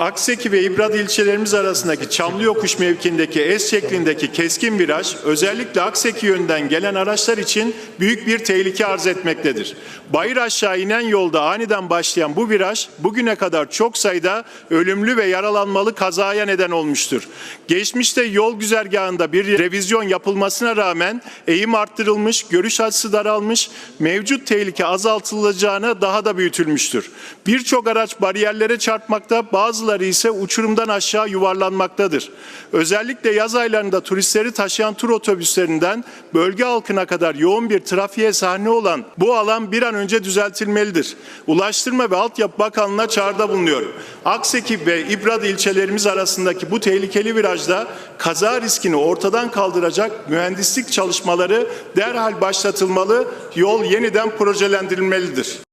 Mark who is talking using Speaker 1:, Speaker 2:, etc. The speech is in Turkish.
Speaker 1: Akseki ve İbrad ilçelerimiz arasındaki Çamlıyokuş mevkiindeki S şeklindeki keskin viraj özellikle Akseki yönünden gelen araçlar için büyük bir tehlike arz etmektedir. Bayır aşağı inen yolda aniden başlayan bu viraj bugüne kadar çok sayıda ölümlü ve yaralanmalı kazaya neden olmuştur. Geçmişte yol güzergahında bir revizyon yapılmasına rağmen eğim arttırılmış, görüş açısı daralmış, mevcut tehlike azaltılacağına daha da büyütülmüştür. Birçok araç bariyerlere çarpmakta, bazıları ise uçurumdan aşağı yuvarlanmaktadır. Özellikle yaz aylarında turistleri taşıyan tur otobüslerinden bölge halkına kadar yoğun bir trafiğe sahne olan bu alan bir an önce düzeltilmelidir. Ulaştırma ve Altyapı Bakanlığı'na çağrıda bulunuyorum. Akseki ve İbrad ilçelerimiz arasındaki bu tehlikeli virajda kaza riskini ortadan kaldıracak mühendislik çalışmaları derhal başlatılmalı, yol yeniden projelendirilmelidir.